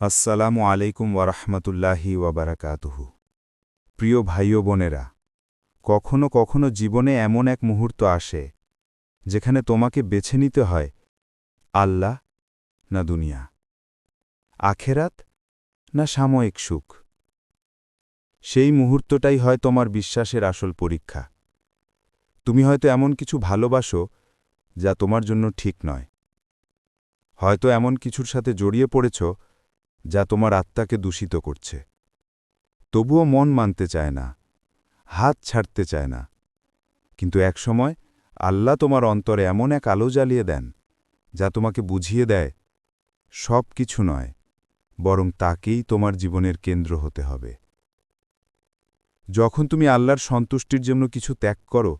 আসসালামু আলাইকুম ওয়ারহমতুল্লাহি ওয়াবারাকাতুহু প্রিয় ভাই ও বোনেরা, কখনো কখনো জীবনে এমন এক মুহূর্ত আসে, যেখানে তোমাকে বেছে নিতে হয় আল্লাহ না দুনিয়া, আখেরাত না সাময়িক সুখ। সেই মুহূর্তটাই হয় তোমার বিশ্বাসের আসল পরীক্ষা। তুমি হয়তো এমন কিছু ভালোবাসো যা তোমার জন্য ঠিক নয়। হয়তো এমন কিছুর সাথে জড়িয়ে পড়েছ যা তোমার আত্মাকে দূষিত করছে। তবুও মন মানতে চায় না, হাত ছাড়তে চায় না। কিন্তু একসময় আল্লাহ তোমার অন্তরে এমন এক আলো জ্বালিয়ে দেন, যা তোমাকে বুঝিয়ে দেয়, সব কিছু নয়, বরং তাকেই তোমার জীবনের কেন্দ্র হতে হবে। যখন তুমি আল্লাহর সন্তুষ্টির জন্য কিছু ত্যাগ করো,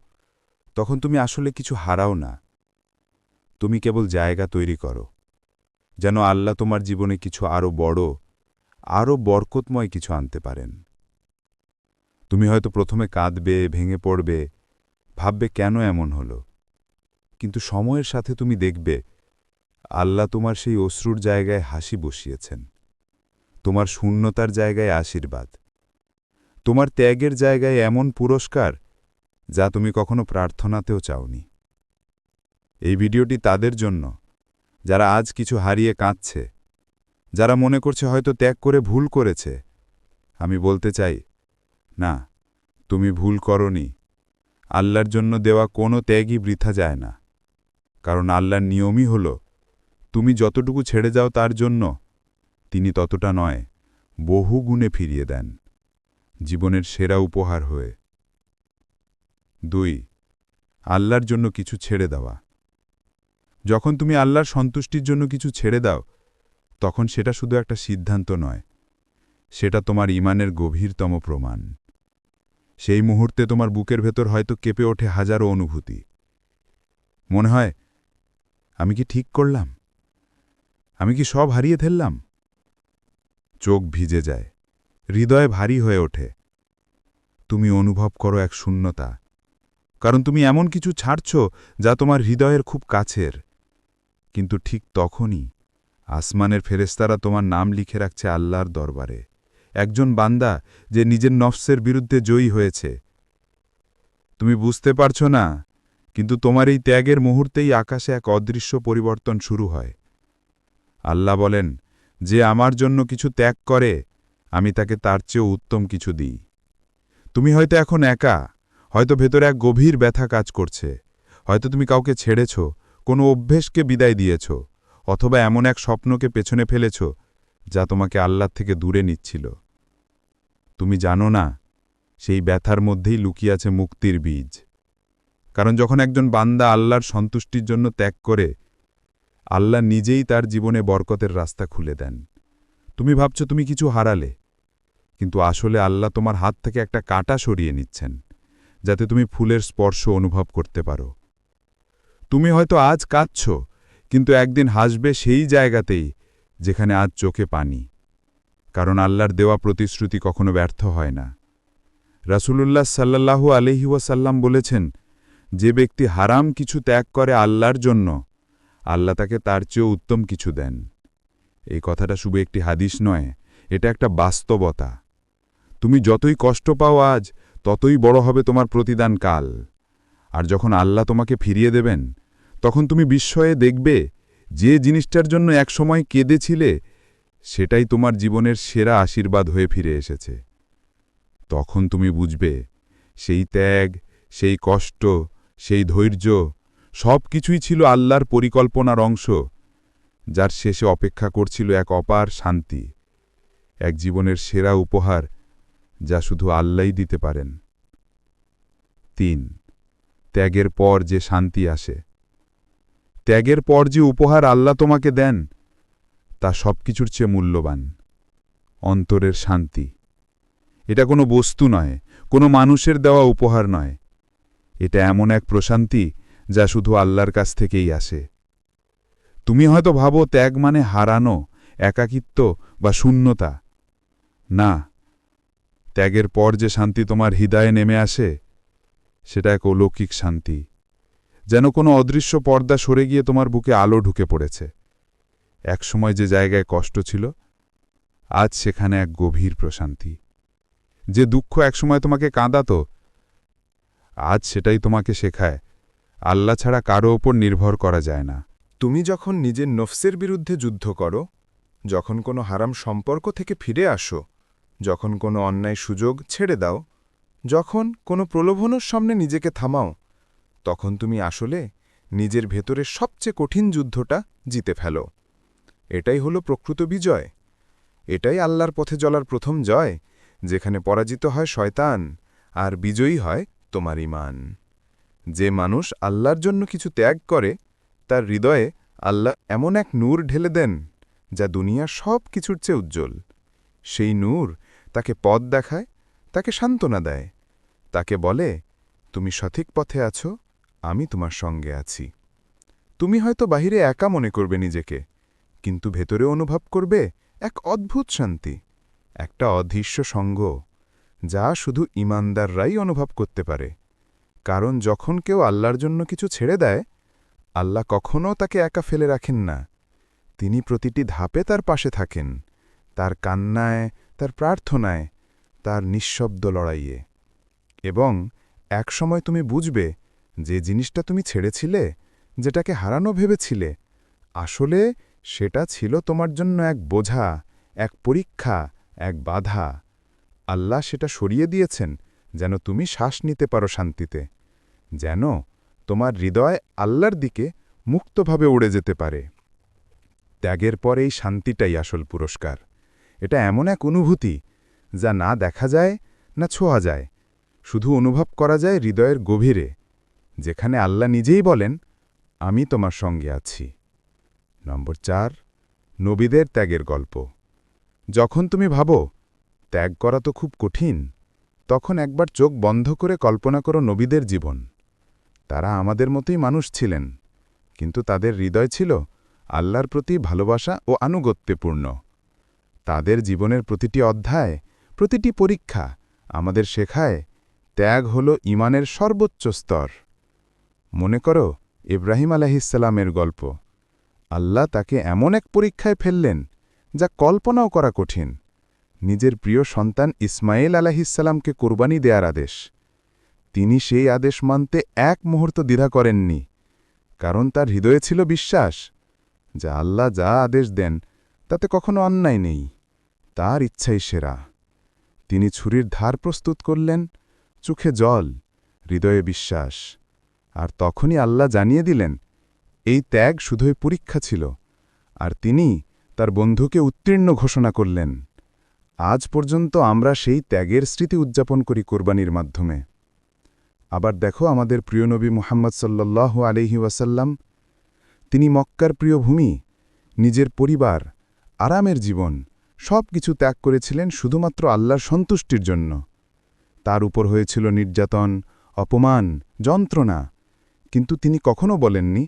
তখন তুমি আসলে কিছু হারাও না। তুমি কেবল জায়গা তৈরি করো। যেন আল্লাহ তোমার জীবনে কিছু আরও বড় আরও বরকতময় কিছু আনতে পারেন। তুমি হয়তো প্রথমে কাঁদবে, ভেঙে পড়বে, ভাববে কেন এমন হলো। কিন্তু সময়ের সাথে তুমি দেখবে, আল্লাহ তোমার সেই অশ্রুর জায়গায় হাসি বসিয়েছেন। তোমার শূন্যতার জায়গায় আশীর্বাদ। তোমার ত্যাগের জায়গায় এমন পুরস্কার, যা তুমি কখনো প্রার্থনাতেও চাওনি। এই ভিডিওটি তাদের জন্য। যারা আজ কিছু হারিয়ে কাঁদছে। যারা মনে করছে হয়তো ত্যাগ করে ভুল করেছে। আমি বলতে চাই, না, তুমি ভুল করনি। আল্লাহর জন্য দেওয়া কোনো ত্যাগই বৃথা যায় না। কারণ আল্লাহর নিয়মই হল, তুমি যতটুকু ছেড়ে যাও তার জন্য, তিনি ততটা নয়, বহু গুণে ফিরিয়ে দেন, জীবনের সেরা উপহার হয়ে। দুই, আল্লাহর জন্য কিছু ছেড়ে দেওয়া। যখন তুমি আল্লাহর সন্তুষ্টির জন্য কিছু ছেড়ে দাও, তখন সেটা শুধু একটা সিদ্ধান্ত নয়, সেটা তোমার ইমানের গভীরতম প্রমাণ। সেই মুহূর্তে তোমার বুকের ভেতর হয়তো কেঁপে ওঠে হাজারো অনুভূতি। মনে হয়, আমি কি ঠিক করলাম? আমি কি সব হারিয়ে ফেললাম? চোখ ভিজে যায়, হৃদয় ভারী হয়ে ওঠে। তুমি অনুভব করো এক শূন্যতা, কারণ তুমি এমন কিছু ছাড়ছ যা তোমার হৃদয়ের খুব কাছের। কিন্তু ঠিক তখনই আসমানের ফেরেস্তারা তোমার নাম লিখে রাখছে আল্লাহর দরবারে। একজন বান্দা যে নিজের নফসের বিরুদ্ধে জয়ী হয়েছে। তুমি বুঝতে পারছ না, কিন্তু তোমার এই ত্যাগের মুহূর্তেই আকাশে এক অদৃশ্য পরিবর্তন শুরু হয়। আল্লাহ বলেন, যে আমার জন্য কিছু ত্যাগ করে, আমি তাকে তার চেয়েও উত্তম কিছু দিই। তুমি হয়তো এখন একা, হয়তো ভেতরে এক গভীর ব্যথা কাজ করছে, হয়তো তুমি কাউকে ছেড়েছ কোনো অভ্যেসকে বিদায় দিয়েছ অথবা এমন এক স্বপ্নকে পেছনে ফেলেছ যা তোমাকে আল্লাহ থেকে দূরে নিচ্ছিল। তুমি জানো না, সেই ব্যথার মধ্যেই লুকিয়ে আছে মুক্তির বীজ। কারণ যখন একজন বান্দা আল্লাহর সন্তুষ্টির জন্য ত্যাগ করে, আল্লাহ নিজেই তার জীবনে বরকতের রাস্তা খুলে দেন। তুমি ভাবছ তুমি কিছু হারালে, কিন্তু আসলে আল্লাহ তোমার হাত থেকে একটা কাঁটা সরিয়ে নিচ্ছেন, যাতে তুমি ফুলের স্পর্শ অনুভব করতে পারো। তুমি হয়তো আজ কাঁদছ, কিন্তু একদিন হাসবে সেই জায়গাতেই যেখানে আজ চোখে পানি। কারণ আল্লাহর দেওয়া প্রতিশ্রুতি কখনো ব্যর্থ হয় না। রাসূলুল্লাহ সাল্লাল্লাহু আলহি ওয়াসাল্লাম বলেছেন, যে ব্যক্তি হারাম কিছু ত্যাগ করে আল্লাহর জন্য, আল্লাহ তাকে তার চেয়েও উত্তম কিছু দেন। এই কথাটা শুধু একটি হাদিস নয়, এটা একটা বাস্তবতা। তুমি যতই কষ্ট পাও আজ, ততই বড় হবে তোমার প্রতিদান কাল। আর যখন আল্লাহ তোমাকে ফিরিয়ে দেবেন, তখন তুমি বিস্ময়ে দেখবে যে জিনিসটার জন্য একসময় কেঁদেছিলে, সেটাই তোমার জীবনের সেরা আশীর্বাদ হয়ে ফিরে এসেছে। তখন তুমি বুঝবে সেই ত্যাগ, সেই কষ্ট, সেই ধৈর্য সব কিছুই ছিল আল্লাহর পরিকল্পনার অংশ, যার শেষে অপেক্ষা করছিল এক অপার শান্তি, এক জীবনের সেরা উপহার যা শুধু আল্লাহই দিতে পারেন। তিন ত্যাগের পর যে শান্তি আসে। ত্যাগের পর যে উপহার আল্লাহ তোমাকে দেন, তা সব কিছুর চেয়ে মূল্যবান, অন্তরের শান্তি। এটা কোনো বস্তু নয়, কোনো মানুষের দেওয়া উপহার নয়। এটা এমন এক প্রশান্তি যা শুধু আল্লাহর কাছ থেকেই আসে। তুমি হয়তো ভাবো ত্যাগ মানে হারানো, একাকিত্ব বা শূন্যতা। না, ত্যাগের পর যে শান্তি তোমার হৃদয়ে নেমে আসে সেটা এক অলৌকিক শান্তি। যেন কোনো অদৃশ্য পর্দা সরে গিয়ে তোমার বুকে আলো ঢুকে পড়েছে। একসময় যে জায়গায় কষ্ট ছিল, আজ সেখানে এক গভীর প্রশান্তি। যে দুঃখ একসময় তোমাকে কাঁদাতো, আজ সেটাই তোমাকে শেখায়, আল্লাহ ছাড়া কারও ওপর নির্ভর করা যায় না। তুমি যখন নিজের নফসের বিরুদ্ধে যুদ্ধ করো, যখন কোনো হারাম সম্পর্ক থেকে ফিরে আসো, যখন কোনো অন্যায় সুযোগ ছেড়ে দাও যখন কোনো প্রলোভনের সামনে নিজেকে থামাও, তখন তুমি আসলে নিজের ভেতরে সবচেয়ে কঠিন যুদ্ধটা জিতে ফেলো। এটাই হলো প্রকৃত বিজয়। এটাই আল্লাহর পথে চলার প্রথম জয়, যেখানে পরাজিত হয় শয়তান আর বিজয়ী হয় তোমার ইমান যে মানুষ আল্লাহর জন্য কিছু ত্যাগ করে, তার হৃদয়ে আল্লাহ এমন এক নূর ঢেলে দেন, যা দুনিয়ার সব কিছুর চেয়ে উজ্জ্বল। সেই নূর তাকে পথ দেখায় তাকে সান্ত্বনা দেয়। তাকে বলে, তুমি সঠিক পথে আছো, আমি তোমার সঙ্গে আছি। তুমি হয়তো বাহিরে একা মনে করবে নিজেকে, কিন্তু ভেতরে অনুভব করবে এক অদ্ভুত শান্তি, একটা অদৃশ্য সঙ্গ, যা শুধু ইমানদাররাই অনুভব করতে পারে। কারণ যখন কেউ আল্লাহর জন্য কিছু ছেড়ে দেয়, আল্লাহ কখনও তাকে একা ফেলে রাখেন না। তিনি প্রতিটি ধাপে তার পাশে থাকেন, তার কান্নায়, তার প্রার্থনায় তার নিঃশব্দ লড়াইয়ে। এবং একসময় তুমি বুঝবে যে জিনিসটা তুমি ছেড়েছিলে, যেটাকে হারানো ভেবেছিলে, আসলে সেটা ছিল তোমার জন্য এক বোঝা, এক পরীক্ষা, এক বাধা। আল্লাহ সেটা সরিয়ে দিয়েছেন যেন তুমি শ্বাস নিতে পারো শান্তিতে, যেন তোমার হৃদয় আল্লাহর দিকে মুক্তভাবে উড়ে যেতে পারে। ত্যাগের পর এই শান্তিটাই আসল পুরস্কার। এটা এমন এক অনুভূতি যা না দেখা যায়, না ছোঁয়া যায়। শুধু অনুভব করা যায় হৃদয়ের গভীরে, যেখানে আল্লাহ নিজেই বলেন, আমি তোমার সঙ্গে আছি। নম্বর চার, নবীদের ত্যাগের গল্প। যখন তুমি ভাবো, ত্যাগ করা তো খুব কঠিন, তখন একবার চোখ বন্ধ করে কল্পনা করো নবীদের জীবন। তারা আমাদের মতোই মানুষ ছিলেন, কিন্তু তাদের হৃদয় ছিল আল্লাহর প্রতি ভালোবাসা ও আনুগত্যপূর্ণ। তাদের জীবনের প্রতিটি অধ্যায় প্রতিটি পরীক্ষা আমাদের শেখায় ত্যাগ হল ইমানের সর্বোচ্চ স্তর। মনে করো ইব্রাহিম আলাহিসাল্লামের গল্প, আল্লাহ তাকে এমন এক পরীক্ষায় ফেললেন যা কল্পনাও করা কঠিন। নিজের প্রিয় সন্তান ইসমাইল আলাহিসাল্লামকে কোরবানি দেয়ার আদেশ। তিনি সেই আদেশ মানতে এক মুহূর্ত দ্বিধা করেননি, কারণ তার হৃদয়ে ছিল বিশ্বাস যা আল্লাহ যা আদেশ দেন তাতে কখনো অন্যায় নেই, তার ইচ্ছাই সেরা। তিনি ছুরির ধার প্রস্তুত করলেন, চোখে জল, হৃদয়ে বিশ্বাস। আর তখনই আল্লাহ জানিয়ে দিলেন, এই ত্যাগ শুধুই পরীক্ষা ছিল, আর তিনি তার বন্ধুকে উত্তীর্ণ ঘোষণা করলেন। আজ পর্যন্ত আমরা সেই ত্যাগের স্মৃতি উদযাপন করি কোরবানির মাধ্যমে। আবার দেখো আমাদের প্রিয় নবী মুহাম্মদ সাল্লাহ আলহি ওয়াসাল্লাম, তিনি মক্কার প্রিয় ভূমি, নিজের পরিবার, আরামের জীবন সব কিছু ত্যাগ করেছিলেন শুধুমাত্র আল্লাহর সন্তুষ্টির জন্য। তার উপর হয়েছিল নির্যাতন, অপমান, যন্ত্রণা। কিন্তু তিনি কখনো বলেননি,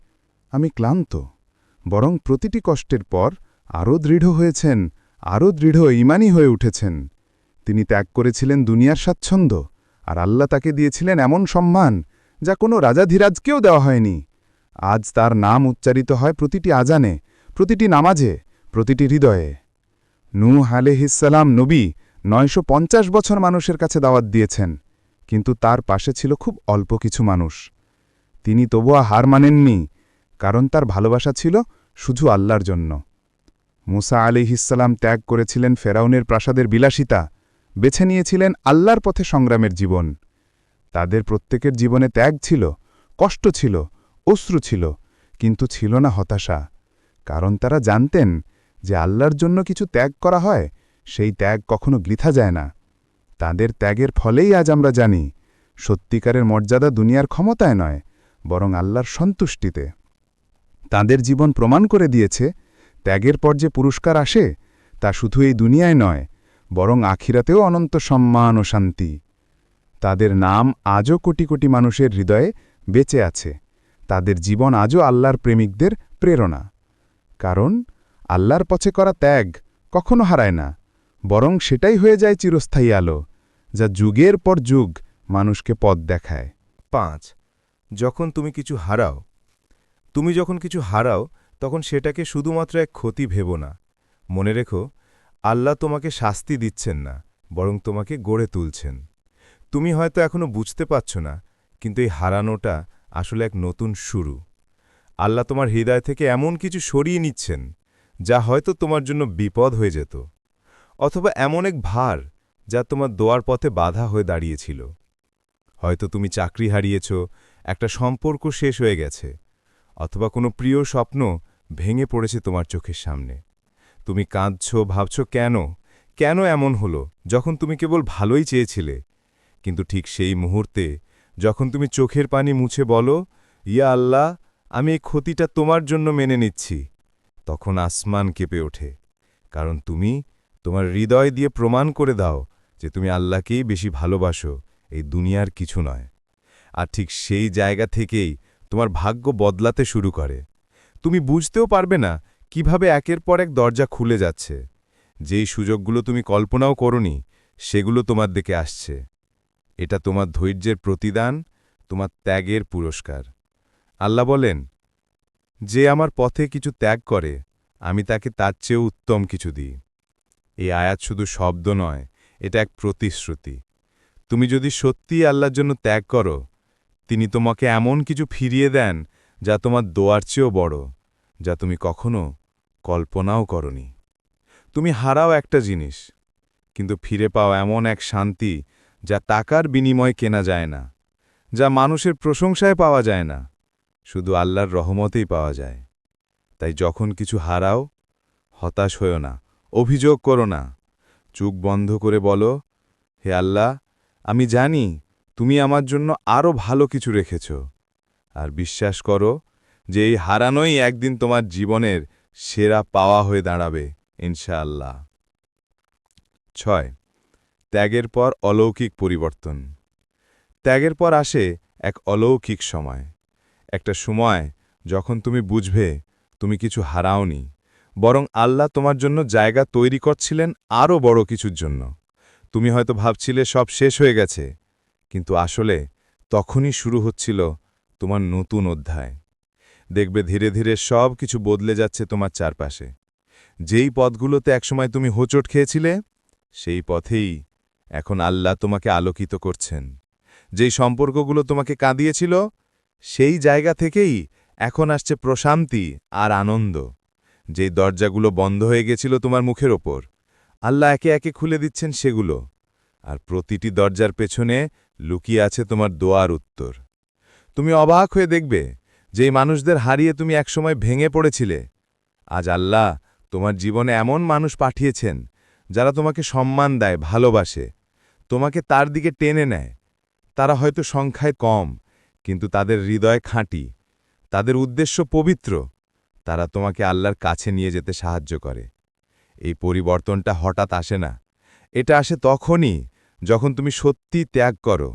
আমি ক্লান্ত। বরং প্রতিটি কষ্টের পর আরও দৃঢ় হয়েছেন, আরও দৃঢ় ইমানি হয়ে উঠেছেন। তিনি ত্যাগ করেছিলেন দুনিয়ার স্বাচ্ছন্দ্য, আর আল্লাহ তাকে দিয়েছিলেন এমন সম্মান, যা কোনো রাজাধীরাজকেও দেওয়া হয়নি। আজ তার নাম উচ্চারিত হয় প্রতিটি আজানে, প্রতিটি নামাজে, প্রতিটি হৃদয়ে। নূহ আলেহিসাল্লাম নবী নয়শো পঞ্চাশ বছর মানুষের কাছে দাওয়াত দিয়েছেন, কিন্তু তার পাশে ছিল খুব অল্প কিছু মানুষ। তিনি তবুয়া হার মানেননি, কারণ তার ভালোবাসা ছিল শুধু আল্লাহর জন্য। মুসা আলিহিসাল্লাম ত্যাগ করেছিলেন ফেরাউনের প্রাসাদের বিলাসিতা, বেছে নিয়েছিলেন আল্লাহর পথে সংগ্রামের জীবন। তাদের প্রত্যেকের জীবনে ত্যাগ ছিল, কষ্ট ছিল, অশ্রু ছিল, কিন্তু ছিল না হতাশা, কারণ তারা জানতেন যে আল্লাহর জন্য কিছু ত্যাগ করা হয়, সেই ত্যাগ কখনো গৃথা যায় না। তাদের ত্যাগের ফলেই আজ আমরা জানি, সত্যিকারের মর্যাদা দুনিয়ার ক্ষমতায় নয়, বরং আল্লাহর সন্তুষ্টিতে। তাদের জীবন প্রমাণ করে দিয়েছে, ত্যাগের পর যে পুরস্কার আসে, তা শুধু এই দুনিয়ায় নয়, বরং আখিরাতেও অনন্ত সম্মান ও শান্তি। তাদের নাম আজও কোটি কোটি মানুষের হৃদয়ে বেঁচে আছে। তাদের জীবন আজও আল্লাহর প্রেমিকদের প্রেরণা। কারণ আল্লাহর পথে করা ত্যাগ কখনো হারায় না, বরং সেটাই হয়ে যায় চিরস্থায়ী আলো, যা যুগের পর যুগ মানুষকে পথ দেখায়। পাঁচ, যখন তুমি কিছু হারাও, তুমি যখন কিছু হারাও, তখন সেটাকে শুধুমাত্র এক ক্ষতি ভেবো না। মনে রেখো, আল্লাহ তোমাকে শাস্তি দিচ্ছেন না, বরং তোমাকে গড়ে তুলছেন। তুমি হয়তো এখনও বুঝতে পারছ না, কিন্তু এই হারানোটা আসলে এক নতুন শুরু। আল্লাহ তোমার হৃদয় থেকে এমন কিছু সরিয়ে নিচ্ছেন যা হয়তো তোমার জন্য বিপদ হয়ে যেত, অথবা এমন এক ভার যা তোমার দোয়ার পথে বাধা হয়ে দাঁড়িয়েছিল। হয়তো তুমি চাকরি হারিয়েছ, একটা সম্পর্ক শেষ হয়ে গেছে, অথবা কোনো প্রিয় স্বপ্ন ভেঙে পড়েছে তোমার চোখের সামনে। তুমি কাঁদছ, ভাবছ, কেন? কেন এমন হলো? যখন তুমি কেবল ভালোই চেয়েছিলে, কিন্তু ঠিক সেই মুহূর্তে যখন তুমি চোখের পানি মুছে বলো, ইয়া আল্লাহ, আমি এই ক্ষতিটা তোমার জন্য মেনে নিচ্ছি। তখন আসমান কেঁপে ওঠে। কারণ তুমি তোমার হৃদয় দিয়ে প্রমাণ করে দাও যে তুমি আল্লাহকেই বেশি ভালোবাসো, এই দুনিয়ার কিছু নয়। আর ঠিক সেই জায়গা থেকেই তোমার ভাগ্য বদলাতে শুরু করে। তুমি বুঝতেও পারবে না কীভাবে একের পর এক দরজা খুলে যাচ্ছে। যেই সুযোগগুলো তুমি কল্পনাও করনি, সেগুলো তোমার দিকে আসছে। এটা তোমার ধৈর্যের প্রতিদান, তোমার ত্যাগের পুরস্কার। আল্লাহ বলেন যে আমার পথে কিছু ত্যাগ করে, আমি তাকে তার চেয়েও উত্তম কিছু দিই। এই আয়াত শুধু শব্দ নয়, এটা এক প্রতিশ্রুতি। তুমি যদি সত্যিই আল্লাহর জন্য ত্যাগ করো, তিনি তোমাকে এমন কিছু ফিরিয়ে দেন যা তোমার দোয়ার চেয়েও বড়, যা তুমি কখনো কল্পনাও করনি। তুমি হারাও একটা জিনিস, কিন্তু ফিরে পাও এমন এক শান্তি যা টাকার বিনিময় কেনা যায় না, যা মানুষের প্রশংসায় পাওয়া যায় না। শুধু আল্লাহর রহমতেই পাওয়া যায়। তাই যখন কিছু হারাও, হতাশ হও না, অভিযোগ করো না। চুক বন্ধ করে বলো, হে আল্লাহ, আমি জানি তুমি আমার জন্য আরও ভালো কিছু রেখেছ। আর বিশ্বাস করো যে এই হারানোই একদিন তোমার জীবনের সেরা পাওয়া হয়ে দাঁড়াবে, ইনশাআল্লাহ। ছয়, ত্যাগের পর অলৌকিক পরিবর্তন। ত্যাগের পর আসে এক অলৌকিক সময়। একটা সময় যখন তুমি বুঝবে তুমি কিছু হারাওনি, বরং আল্লাহ তোমার জন্য জায়গা তৈরি করছিলেন আরও বড় কিছুর জন্য। তুমি হয়তো ভাবছিলে সব শেষ হয়ে গেছে, কিন্তু আসলে তখনই শুরু হচ্ছিল তোমার নতুন অধ্যায়। দেখবে ধীরে ধীরে সব কিছু বদলে যাচ্ছে তোমার চারপাশে। যেই পথগুলোতে একসময় তুমি হোঁচট খেয়েছিলে, সেই পথেই এখন আল্লাহ তোমাকে আলোকিত করছেন। যেই সম্পর্কগুলো তোমাকে কাঁদিয়েছিল সেই জায়গা থেকেই এখন আসছে প্রশান্তি আর আনন্দ। যেই দরজাগুলো বন্ধ হয়ে গেছিল তোমার মুখের ওপর, আল্লাহ একে একে খুলে দিচ্ছেন সেগুলো। আর প্রতিটি দরজার পেছনে লুকিয়ে আছে তোমার দোয়ার উত্তর। তুমি অবাক হয়ে দেখবে যেই মানুষদের হারিয়ে তুমি একসময় ভেঙে পড়েছিলে। আজ আল্লাহ তোমার জীবনে এমন মানুষ পাঠিয়েছেন যারা তোমাকে সম্মান দেয়, ভালোবাসে, তোমাকে তার দিকে টেনে নেয়। তারা হয়তো সংখ্যায় কম কিন্তু তাদের হৃদয় খাঁটি। তাদের উদ্দেশ্য পবিত্র। তারা তোমাকে আল্লাহর কাছে নিয়ে যেতে সাহায্য করে। এই পরিবর্তনটা হঠাৎ আসে না। এটা আসে তখনই যখন তুমি সত্যি ত্যাগ করো।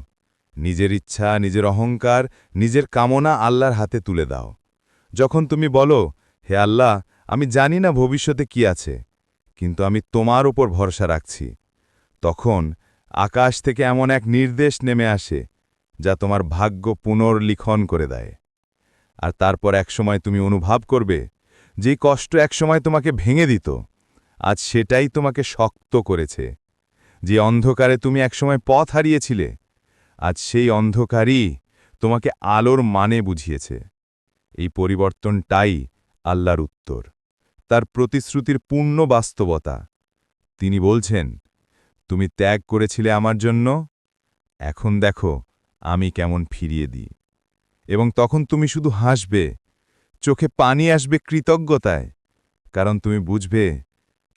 নিজের ইচ্ছা, নিজের অহংকার, নিজের কামনা আল্লাহর হাতে তুলে দাও। যখন তুমি বলো, হে আল্লাহ, আমি জানি না ভবিষ্যতে কি আছে, কিন্তু আমি তোমার ওপর ভরসা রাখছি। তখন আকাশ থেকে এমন এক নির্দেশ নেমে আসে যা তোমার ভাগ্য পুনর্লিখন করে দেয়। আর তারপর একসময় তুমি অনুভব করবে, যে কষ্ট একসময় তোমাকে ভেঙে দিত, আজ সেটাই তোমাকে শক্ত করেছে। যে অন্ধকারে তুমি একসময় পথ হারিয়েছিলে, আজ সেই অন্ধকারই তোমাকে আলোর মানে বুঝিয়েছে। এই পরিবর্তনটাই আল্লাহর উত্তর। তার প্রতিশ্রুতির পূর্ণ বাস্তবতা। তিনি বলছেন, তুমি ত্যাগ করেছিলে আমার জন্য? এখন দেখো আমি কেমন ফিরিয়ে দিই। এবং তখন তুমি শুধু হাসবে, চোখে পানি আসবে কৃতজ্ঞতায়, কারণ তুমি বুঝবে,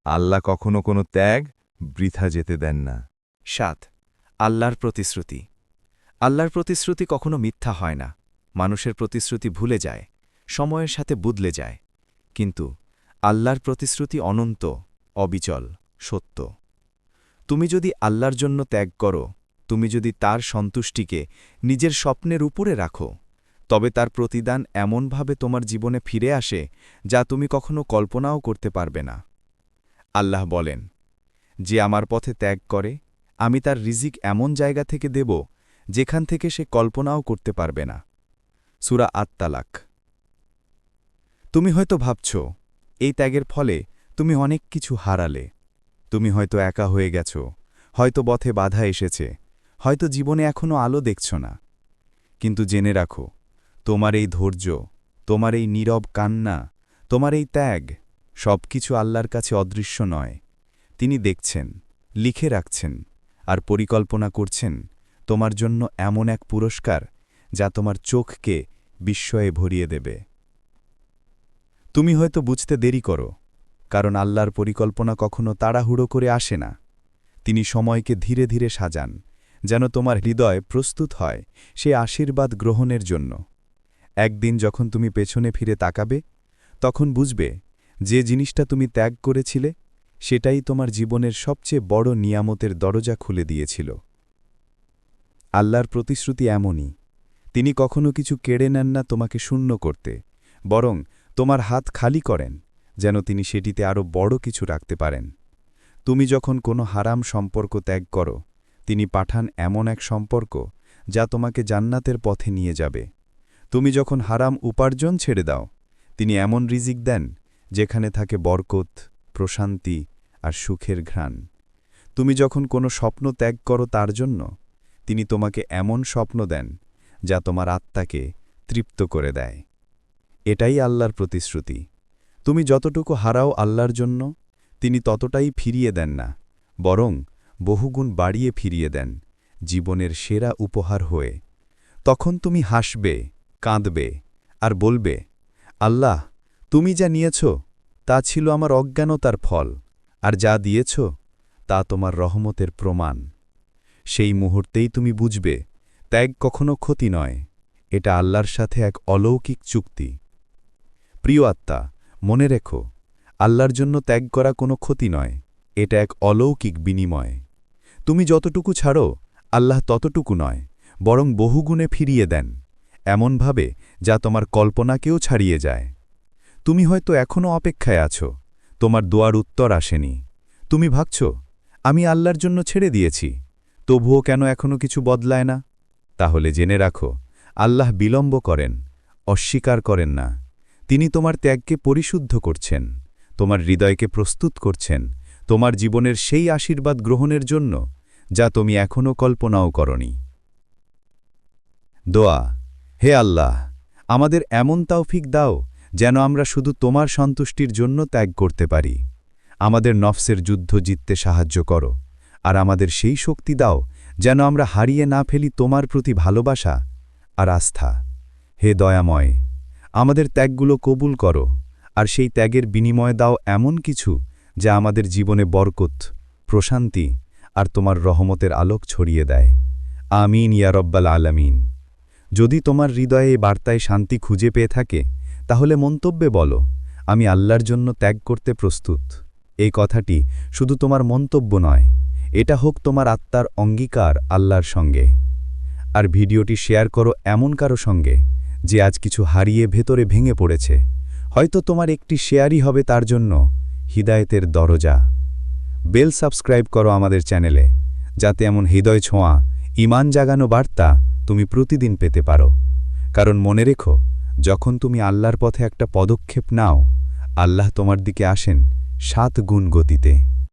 আল্লাহ কখনো কোনো ত্যাগ বৃথা যেতে দেন না। সাত, আল্লাহর প্রতিশ্রুতি। আল্লাহর প্রতিশ্রুতি কখনো মিথ্যা হয় না। মানুষের প্রতিশ্রুতি ভুলে যায়, সময়ের সাথে বদলে যায়। কিন্তু আল্লাহর প্রতিশ্রুতি অনন্ত, অবিচল, সত্য। তুমি যদি আল্লাহর জন্য ত্যাগ করো তুমি যদি তার সন্তুষ্টিকে নিজের স্বপ্নের উপরে রাখো, তবে তার প্রতিদান এমনভাবে তোমার জীবনে ফিরে আসে যা তুমি কখনো কল্পনাও করতে পারবে না। আল্লাহ বলেন, যে আমার পথে ত্যাগ করে, আমি তার রিজিক এমন জায়গা থেকে দেব যেখান থেকে সে কল্পনাও করতে পারবে না। সুরা আত্মালাক তুমি হয়তো ভাবছ, এই ত্যাগের ফলে তুমি অনেক কিছু হারালে। তুমি হয়তো একা হয়ে গেছ, হয়তো পথে বাধা এসেছে। হয়তো জীবনে এখনও আলো দেখছ না। কিন্তু জেনে রাখো, তোমার এই ধৈর্য, তোমার এই নীরব কান্না, তোমার এই ত্যাগ সব কিছু আল্লাহর কাছে অদৃশ্য নয়। তিনি দেখছেন, লিখে রাখছেন, আর পরিকল্পনা করছেন তোমার জন্য এমন এক পুরস্কার যা তোমার চোখকে বিস্ময়ে ভরিয়ে দেবে। তুমি হয়তো বুঝতে দেরি করো, কারণ আল্লাহর পরিকল্পনা কখনো তাড়াহুড়ো করে আসে না। তিনি সময়কে ধীরে ধীরে সাজান। যেন তোমার হৃদয় প্রস্তুত হয় সে আশীর্বাদ গ্রহণের জন্য। একদিন যখন তুমি পেছনে ফিরে তাকাবে, তখন বুঝবে যে জিনিসটা তুমি ত্যাগ করেছিলে, সেটাই তোমার জীবনের সবচেয়ে বড় নিয়ামতের দরজা খুলে দিয়েছিল। আল্লাহর প্রতিশ্রুতি এমনই, তিনি কখনো কিছু কেড়ে নেন না তোমাকে শূন্য করতে, বরং তোমার হাত খালি করেন যেন তিনি সেটিতে আরও বড় কিছু রাখতে পারেন। তুমি যখন কোনো হারাম সম্পর্ক ত্যাগ করো তিনি পাঠান এমন এক সম্পর্ক যা তোমাকে জান্নাতের পথে নিয়ে যাবে। তুমি যখন হারাম উপার্জন ছেড়ে দাও, তিনি এমন রিজিক দেন যেখানে থাকে বরকত, প্রশান্তি আর সুখের ঘ্রাণ। তুমি যখন কোনো স্বপ্ন ত্যাগ করো তার জন্য, তিনি তোমাকে এমন স্বপ্ন দেন যা তোমার আত্মাকে তৃপ্ত করে দেয়। এটাই আল্লাহর প্রতিশ্রুতি। তুমি যতটুকু হারাও আল্লাহর জন্য, তিনি ততটাই ফিরিয়ে দেন না, বরং বহুগুণ বাড়িয়ে ফিরিয়ে দেন জীবনের সেরা উপহার হয়ে। তখন তুমি হাসবে, কাঁদবে আর বলবে, আল্লাহ, তুমি যা নিয়েছ, তা ছিল আমার অজ্ঞানতার ফল, আর যা দিয়েছ, তা তোমার রহমতের প্রমাণ। সেই মুহূর্তেই তুমি বুঝবে, ত্যাগ কখনো ক্ষতি নয়, এটা আল্লাহর সাথে এক অলৌকিক চুক্তি। প্রিয় আত্মা, মনে রেখো, আল্লাহর জন্য ত্যাগ করা কোনো ক্ষতি নয়, এটা এক অলৌকিক বিনিময়। তুমি যতটুকু ছাড়ো, আল্লাহ ততটুকু নয়, বরং বহুগুণে ফিরিয়ে দেন, এমনভাবে যা তোমার কল্পনাকেও ছাড়িয়ে যায়। তুমি হয়তো এখনও অপেক্ষায় আছো, তোমার দোয়ার উত্তর আসেনি। তুমি ভাবছ, আমি আল্লাহর জন্য ছেড়ে দিয়েছি, তবুও কেন এখনও কিছু বদলায় না? তাহলে জেনে রাখো, আল্লাহ বিলম্ব করেন, অস্বীকার করেন না। তিনি তোমার ত্যাগকে পরিশুদ্ধ করছেন, তোমার হৃদয়কে প্রস্তুত করছেন, তোমার জীবনের সেই আশীর্বাদ গ্রহণের জন্য যা তুমি এখনও কল্পনাও করনি। দোয়া, হে আল্লাহ, আমাদের এমন তৌফিক দাও যেন আমরা শুধু তোমার সন্তুষ্টির জন্য ত্যাগ করতে পারি। আমাদের নফসের যুদ্ধ জিততে সাহায্য করো, আর আমাদের সেই শক্তি দাও যেন আমরা হারিয়ে না ফেলি তোমার প্রতি ভালোবাসা আর আস্থা। হে দয়াময়, আমাদের ত্যাগগুলো কবুল করো, আর সেই ত্যাগের বিনিময় দাও এমন কিছু যা আমাদের জীবনে বরকত, প্রশান্তি আর তোমার রহমতের আলোক ছড়িয়ে দেয়। আমিন, ইয়া রব্বাল আলামিন। যদি তোমার হৃদয়ে এই বার্তায় শান্তি খুঁজে পেয়ে থাকে, তাহলে মন্তব্যে বলো, আমি আল্লাহর জন্য ত্যাগ করতে প্রস্তুত। এই কথাটি শুধু তোমার মন্তব্য নয়, এটা হোক তোমার আত্মার অঙ্গীকার আল্লাহর সঙ্গে। আর ভিডিওটি শেয়ার করো এমন কারও সঙ্গে, যে আজ কিছু হারিয়ে ভেতরে ভেঙে পড়েছে। হয়তো তোমার একটি শেয়ারই হবে তার জন্য, হিদায়েতের দরজা। বেল সাবস্ক্রাইব করো আমাদের চ্যানেলে, যাতে এমন হৃদয় ছোঁয়া, ইমান জাগানো বার্তা তুমি প্রতিদিন পেতে পারো। কারণ মনে রেখো, যখন তুমি আল্লাহর পথে একটা পদক্ষেপ নাও, আল্লাহ তোমার দিকে আসেন সাত গুণ গতিতে।